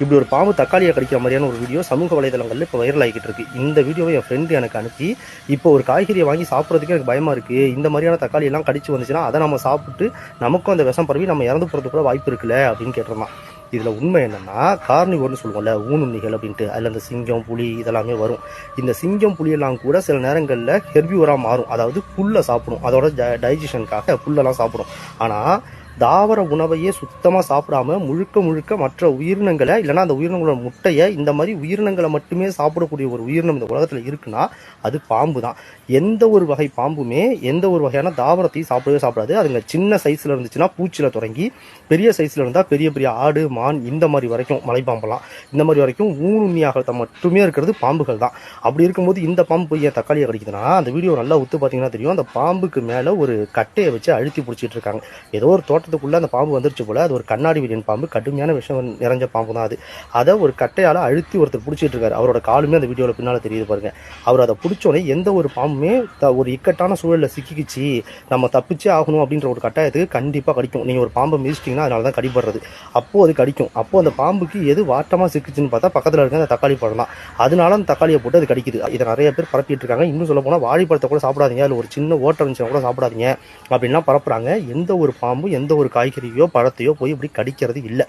இப்படி ஒரு பாம்பு தக்காளியை கடிக்கிற மாதிரியான ஒரு வீடியோ சமூக வலைதளங்களில் இப்போ வைரல் ஆகிட்டு இருக்கு இந்த வீடியோவை என் ஃப்ரெண்டு எனக்கு அனுப்பி இப்போ ஒரு காய்கறியை வாங்கி சாப்பிட்றதுக்கு எனக்கு பயமா இருக்கு. இந்த மாதிரியான தக்காளி எல்லாம் கடிச்சு வந்துச்சுன்னா அதை நம்ம சாப்பிட்டு நமக்கும் அந்த விஷம் பரவி நம்ம இறந்து போகிறதுக்கு கூட வாய்ப்பு இருக்குல்ல அப்படின்னு கேட்டிருந்தான். இதில் உண்மை என்னன்னா கார்னிவோர்னு சொல்லுவோம்ல ஊனுண்ணிகள் அப்படின்ட்டு. அதில் அந்த சிங்கம் புலி இதெல்லாமே வரும். இந்த சிங்கம் புலியெல்லாம் கூட சில நேரங்களில் ஹெர்பியூராக மாறும். அதாவது புல்லை சாப்பிடும். அதோட டைஜஷனுக்காக புல்லெல்லாம் சாப்பிடும். ஆனால் தாவர உணவையே சுத்தமாக சாப்பிடாம முழுக்க முழுக்க மற்ற உயிரினங்களை இல்லைன்னா அந்த உயிரினங்களோட முட்டையை இந்த மாதிரி உயிரினங்களை மட்டுமே சாப்பிடக்கூடிய ஒரு உயிரினம் இந்த உலகத்தில் இருக்குன்னா அது பாம்பு தான் எந்த ஒரு வகை பாம்புமே எந்த ஒரு வகையான தாவரத்தையும் சாப்பிடவே சாப்பிடாது. அதுங்க சின்ன சைஸில் இருந்துச்சுன்னா பூச்சியில் தொடங்கி பெரிய சைஸில் இருந்தால் பெரிய பெரிய ஆடு மான் இந்த மாதிரி வரைக்கும் மலைப்பாம்பெல்லாம். இந்த மாதிரி வரைக்கும் ஊனுண்ணியாக மட்டுமே இருக்கிறது பாம்புகள் தான். அப்படி இருக்கும்போது இந்த பாம்பு ஏன் தக்காளியை கடிக்குதுன்னா அந்த வீடியோ நல்லா ஒத்து பார்த்தீங்கன்னா தெரியும். அந்த பாம்புக்கு மேலே ஒரு கட்டையை வச்சு அழுத்தி பிடிச்சிட்டு இருக்காங்க. ஏதோ ஒரு தோட்டத்துக்குள்ள அந்த பாம்பு வந்துருச்சு போல். அது ஒரு கண்ணாடி விரியன் பாம்பு. கடுமையான விஷம் நிறைஞ்ச பாம்பு தான் அது. அதை ஒரு கட்டையால் அழுத்தி ஒருத்தர் பிடிச்சிட்டு இருக்காரு. அவரோட காலுமே அந்த வீடியோவில் பின்னால் தெரியுது பாருங்க. அவர் அதை பிடிச்சோடனே எந்த ஒரு பாம்புமே த- ஒரு இக்கட்டான சூழலில் சிக்கிக்கிச்சு. நம்ம தப்பிச்சே ஆகணும் அப்படின்ற ஒரு கட்டாயத்துக்கு கண்டிப்பாக கடிக்கும். நீங்கள் ஒரு பாம்பை மிதிச்சிட்டிங்கன்னா அதனால தான் கடிபடுறது. அப்போ அது கடிக்கும். அப்போது அந்த பாம்புக்கு எது வாட்டமாக சிக்கிச்சுன்னு பார்த்தா பக்கத்தில் இருக்க அந்த தக்காளி பழம் தான். அதனால அந்த தக்காளியை போட்டு அது கடிக்குது. இதை நிறைய பேர் பரப்பிட்டு இருக்காங்க. இன்னும் சொல்ல போனால் வாழைப்பழத்தை கூட சாப்பிடாதீங்க. அதில் ஒரு சின்ன ஓட்டம் இருந்துச்சுன்னா கூட சாப்பிடாதீங்க. அப்படின்லாம் பரப்புறாங்க. எந்த ஒரு பாம்பும் எந்த ஒரு காய்கறியோ பழத்தையோ போய் இப்படி கடிக்கிறது இல்லை.